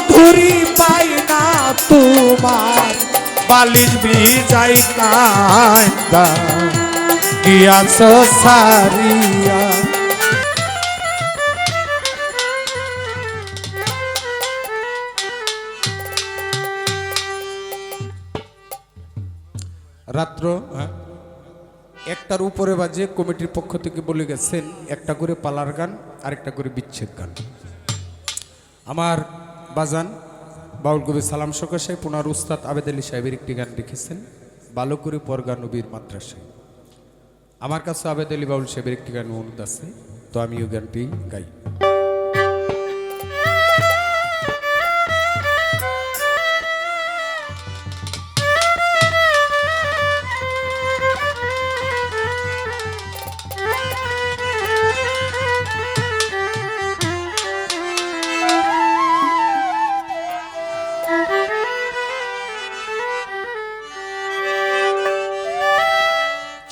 মাধুরী পাই না তোমার বালিশ ভিজাই কান্দা। গিয়াছ সারিয়া। রাত্র হ্যাঁ, একটার উপরে বাজে কমিটির পক্ষ থেকে বলে গেছেন একটা করে পালার গান আর একটা করে বিচ্ছেদ গান। আমার বাজান, বাউল কবি সালাম সকাশে পুনার উস্তাদ আবেদ আলী সাহেবের একটি গান লিখেছেন, বালকুরি করে পরগা নবীর মাদ্রাসায়। আমার কাছে আবেদ আলী বাউল সাহেবের একটি গান অনুরোধ আছে, তো আমি ওই গানটি গাই।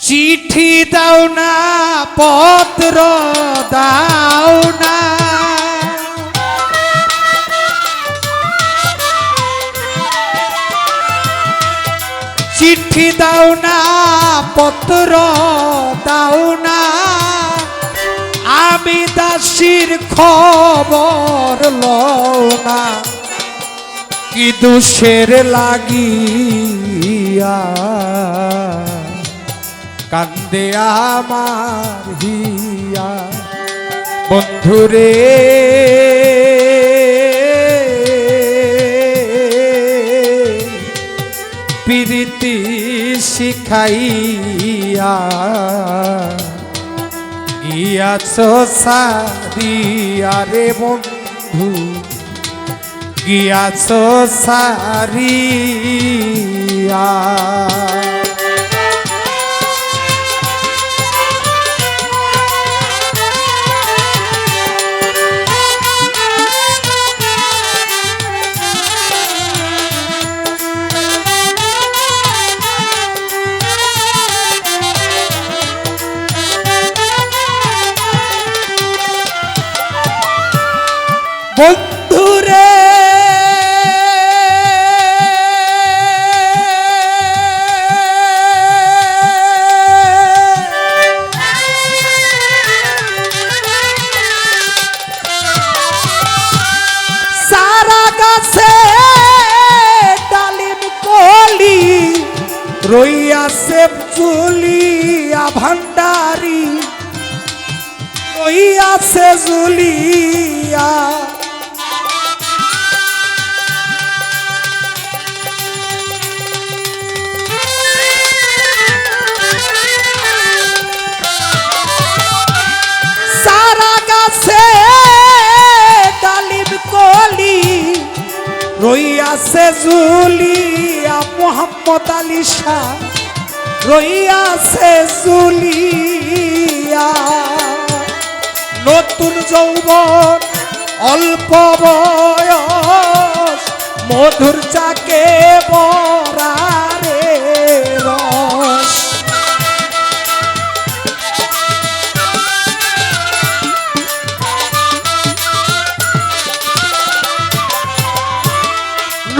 চিঠি দাও না, পত্র দাও না। চিঠি দাও না, পত্র দাও না। আমি দাসির খবর লও না। কি দুষের লাগিয়া কান্দে আমার হিয়া। বন্ধুরে প্রীতি শিখাইয়া গিয়াছ সারিয়া রে বন্ধু। গিয়াছ সারিয়া। গাছে ডালিম কলি রইয়াছে চুলিয়া ভান্ডারি রইয়াছে জুলিয়া রইয়াছে জুলিয়া মোহাম্মদ আলী শাহ। রইয়াছে জুলিয়া। নতুন যৌবন অল্প বয়স মধুর চাকে বরারে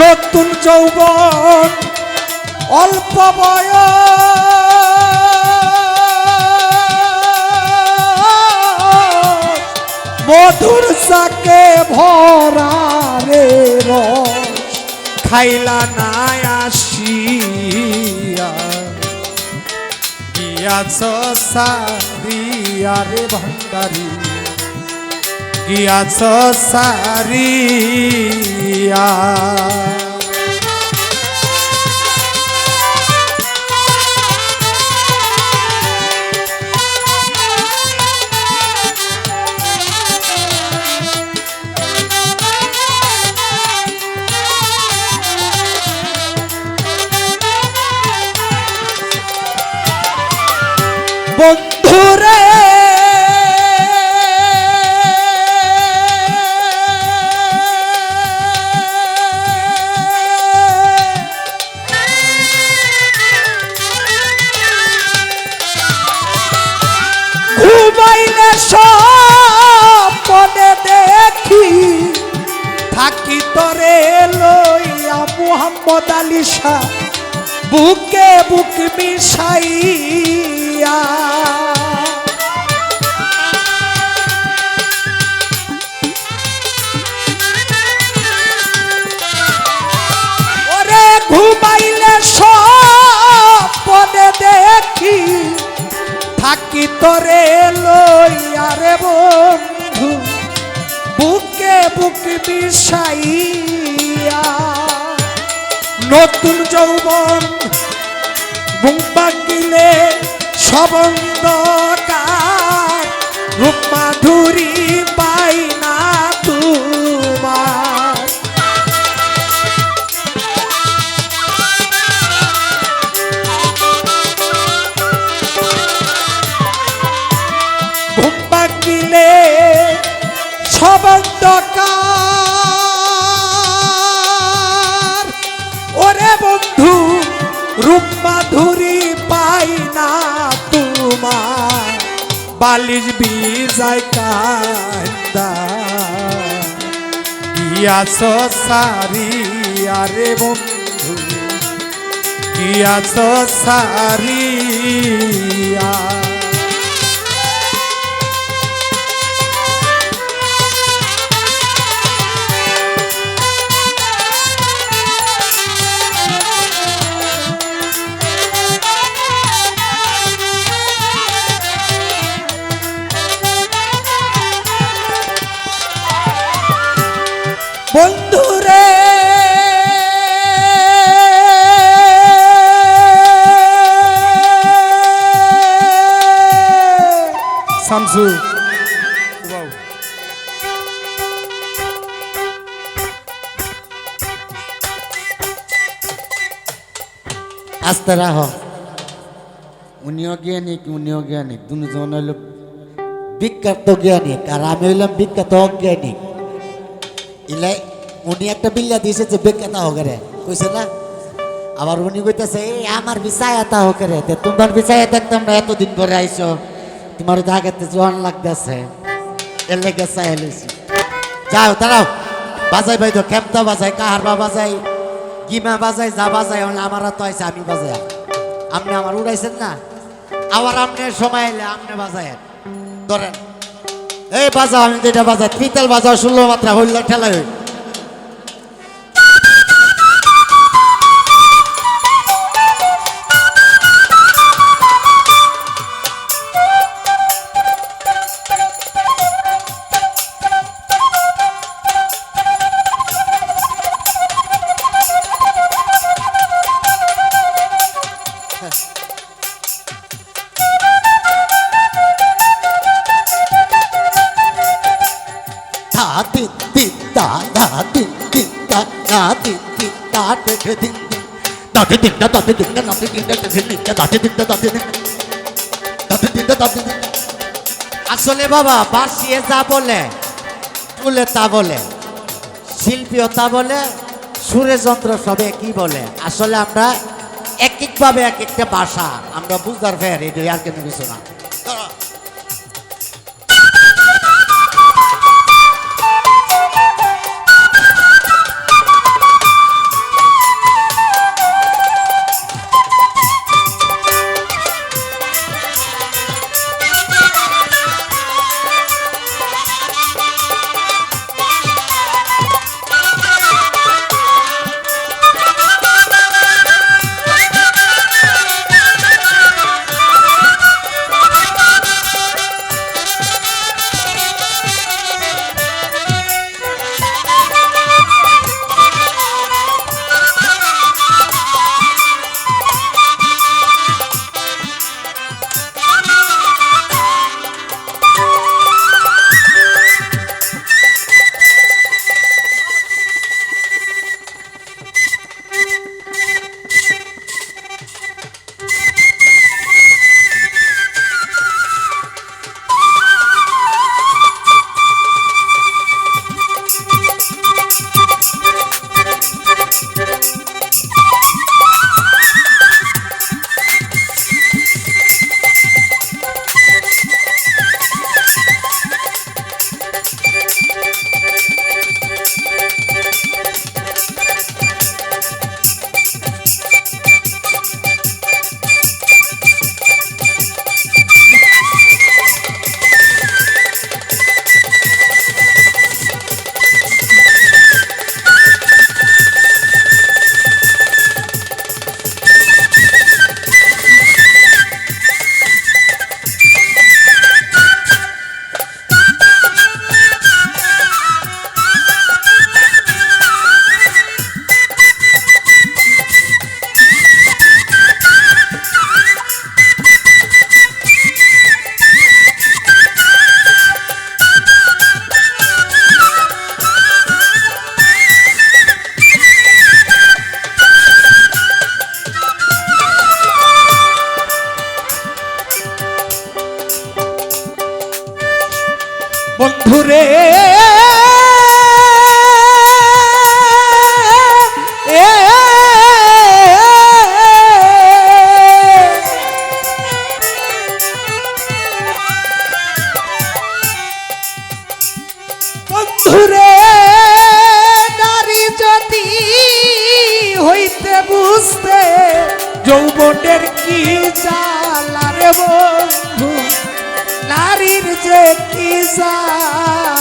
নতুন যৌবন অল্প বয়স। মধুর সাকে ভরা রে রস, খাইলা না আসিয়া। গিয়াছ সারিয়া রে ভান্ডারি গিয়াছ সারিয়া তরে লইয়া মুহাম্মদ আলী শাহ বুকে বুক মিশাইয়া। ঘুমাইলে সপনে দেখি, থাকি তরে লইয়া রে বুক মিশাইয়া নতুন যৌবন বুক বাকিলে সবন্দকার রূপ মাধুরী বালিশ বিজায় কান্দা। গিয়াছ সারি আরে বন্ধু। গিয়াছ সারিয়া আস্তে রাখো উনিও জ্ঞানিক উনিও জ্ঞানিক দুজন হইল বিখ্যাত জ্ঞানিক আর আমি হইলাম বিখ্যাত অজ্ঞানিক ইলাই উনি একটা বিল্লা দিয়েছে যে বিখ্যাত হকরে কইছে না? আবার উনি কইতেছে এই আমার বিচায় এতা হকরে তে তোমার বিচায় দেখতাম না এতদিন পরে আইছো তোমার জায়গাতে জোয়ান লাগতেছে। এর লেগে চাই যাও দাঁড়াও। বাজাই ভাই তো খেপতা বাজাই কাহারবা বাজাই? গিমা বাজায়, যা বাজায় আমার তো আছে, আমি বাজায়। আপনি আমার উড়াইছেন না? আবার আপনি সময় এলে আপনি বাজায় ধরেন, এই বাজা আমি যেটা বাজার পিতল বাজাও ষোলো মাত্রা হইল ঠেলা হইল। ti ti ta da ti ti ta da ti ti ta ti ti ti da ti ti da da ti ti da da ti ti da ti ti da da ti ti da da ti ti da ti ti da da ti ti আসলে বাবা বাসিয়ে যা বলে তুলে তা বলে শিল্পীও তা বলে সুরে যন্ত্র সবে কি বলে আসলে আমরা এক একভাবে এক একটা ভাষা আমরা বুঝতে পারি আর কেন কিছু না বন্ধুরে যে কি জ্বালা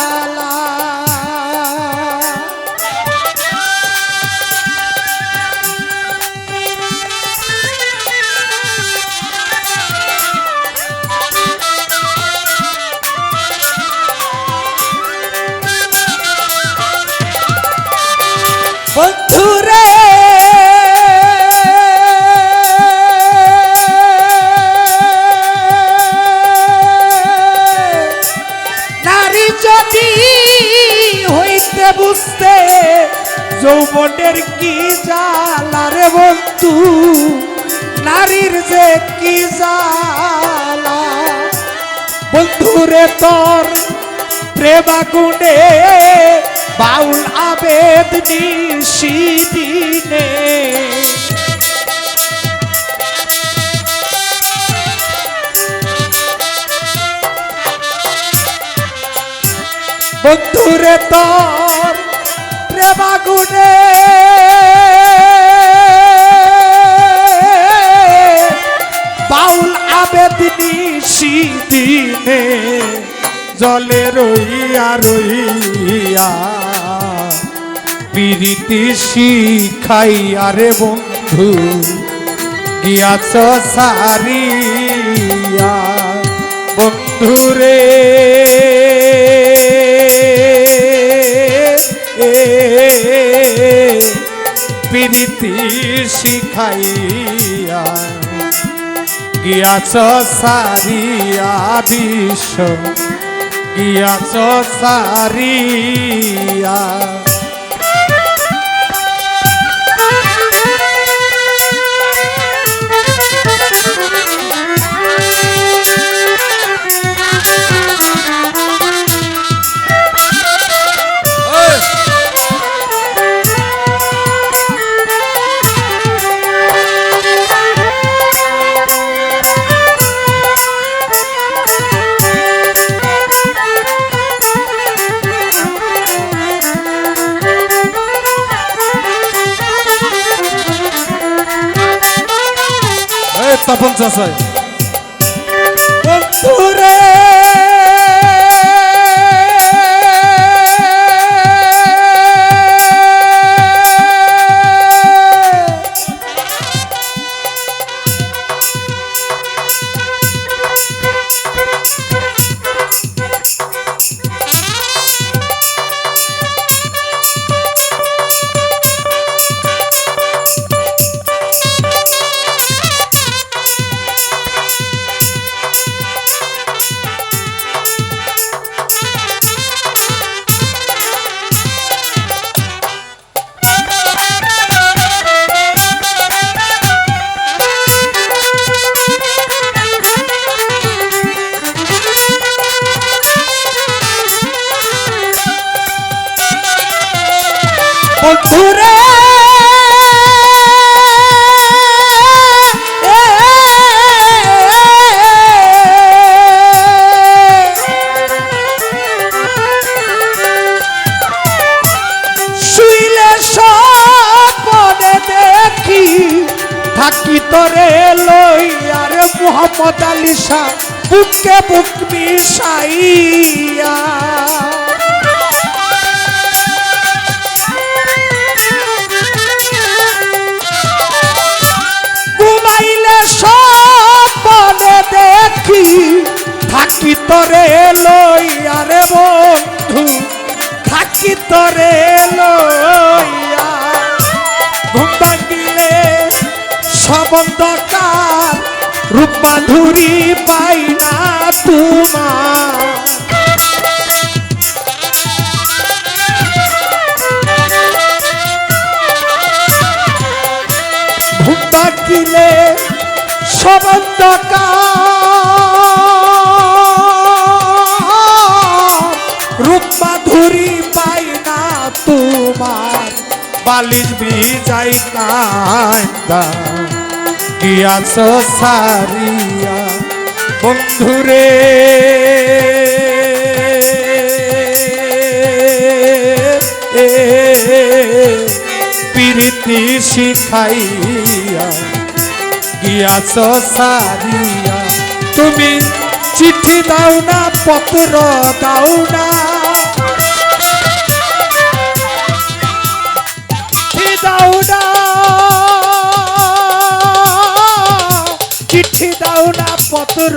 বুঝতে যৌবনের কি জ্বালা রে বন্ধু, নারীর যে কি জ্বালা বন্ধুরে তোর প্রেমাগুণে বাউল আবেদ নিশিদিনে বন্ধুরে তোর প্রেমাগুণে বাউল আবেদিনী দিনে জলে রইয়া রইয়া পিরিতি শিখাইয়া রে বন্ধু গিয়াছ সারিয়া। বন্ধুরে প্রীতি শিখাইয়া গিয়াছ সারিয়া বিশ্ব গিয়াছ সারিয়া তপন বন্ধুরে। থাকি তরে লই আর মোহাম্মদ আলী শাহ বুকে বুক মিশাইয়া তরে লইয়া রে বন্ধু থাকি তরে লইয়া সবন্ধকার রূপ পাই না তোমার। সবন্ধকার মাধুরী পাই না তোমার, বালিশ ভিজাই কান্দা গিয়াছ সারিয়া, বন্ধুরে। প্রীতি শিখাইয়া, গিয়াছ সারিয়া, তুমি চিঠি দাও না, পত্র দাও না। পত্র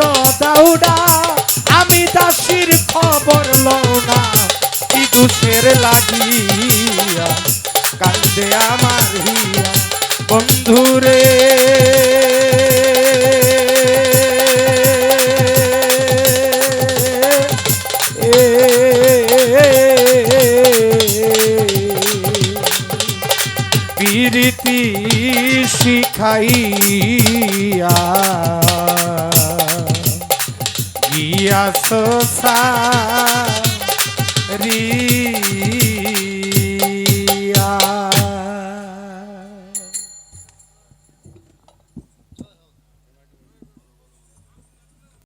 না আমি দাসির খবর লও না। কি দুষের লাগিয়া কান্দে আমার হিয়া। বন্ধুরে প্রীতি শিখাইয়া